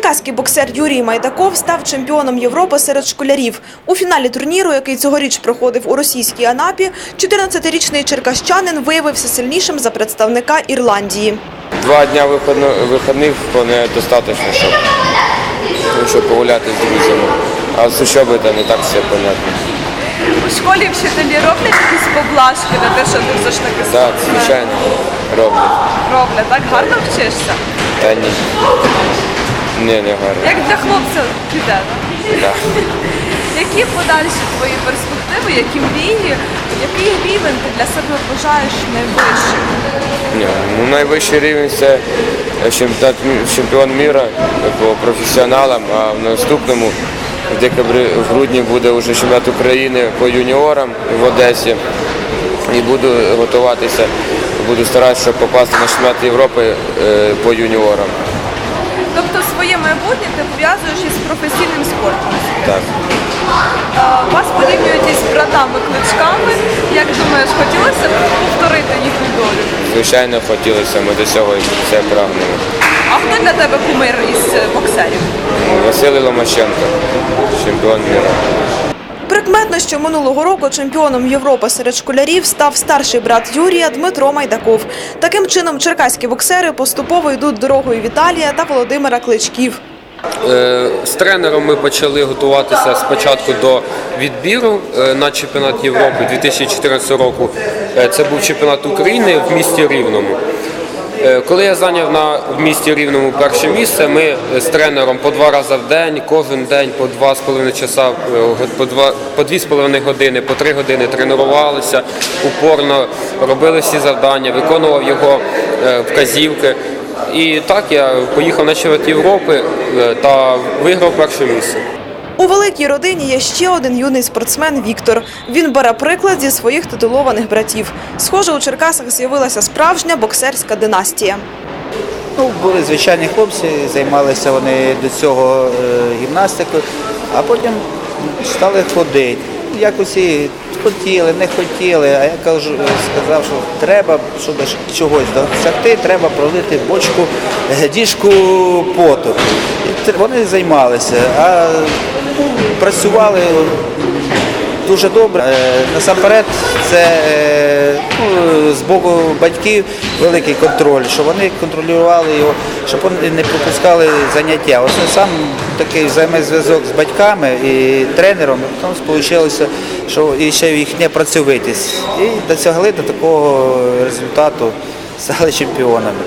Черкаський боксер Юрій Майдаков став чемпіоном Європи серед школярів. У фіналі турніру, який цьогоріч проходив у російській Анапі, 14-річний черкащанин виявився сильнішим за представника Ірландії. Два дня виходно- вихідних вполне достатньо, щоб, ну, щоб погуляти з друзями. А з учоби то не так все понятно. У школі вчителі роблять якісь поблажки на те, що ти все ж таки Так, звичайно, роблять. роблять. Так гарно вчишся. Та ні. Ні, не гарно. Як для хлопця піде. да? Да. Які подальші твої перспективи, які мрії, який рівень ти для себе вважаєш найвищим? Ні, ну, найвищий рівень це чемпіонат, чемпіон міра по професіоналам, а в наступному в декабрі, в грудні буде вже чемпіонат України по юніорам в Одесі. І буду готуватися, буду старатися, щоб попасти на чемпіонат Європи е, по юніорам. Майбутнє ти пов'язуєш із професійним спортом. Так. Вас порівнюють із братами-кличками. Як думаєш, хотілося б повторити їхню долю? Звичайно, хотілося, ми до цього і це прагнемо. А хто для тебе кумир із е, боксерів? Василий Ломаченко, чемпіон міра. Прикметно, що минулого року чемпіоном Європи серед школярів став старший брат Юрія Дмитро Майдаков. Таким чином, черкаські боксери поступово йдуть дорогою Віталія та Володимира Кличків. Е, З тренером ми почали готуватися спочатку до відбіру е, на чемпіонат Європи 2014 року. Е, Це був чемпіонат України в місті Рівному. Е, Коли я зайняв на в місті Рівному перше місце, ми з тренером по два рази в день, кожен день по два з половиною часа, е, по два по дві з половиною години, по три години тренувалися, упорно робили всі завдання, виконував його е, вказівки. І так я поїхав на чемпіонат Європи е, та виграв перше місце. У великій родині є ще один юний спортсмен Віктор. Він бере приклад зі своїх титулованих братів. Схоже, у Черкасах з'явилася справжня боксерська династія. Ну, були звичайні хлопці, займалися вони до цього е, гімнастикою, а потім стали ходити. Якось і хотіли, не хотіли, а я кажу, сказав, що треба, щоб чогось досягти, треба пролити бочку, е, діжку поту. І вони займалися, а працювали дуже добре. Е, Насамперед, це е, ну, з боку батьків великий контроль, щоб вони контролювали його, щоб вони не пропускали заняття. Ось сам такий взаємозв'язок з батьками і тренером, потім вийшло, що і ще їхня працьовитість. І досягли до такого результату, стали чемпіонами.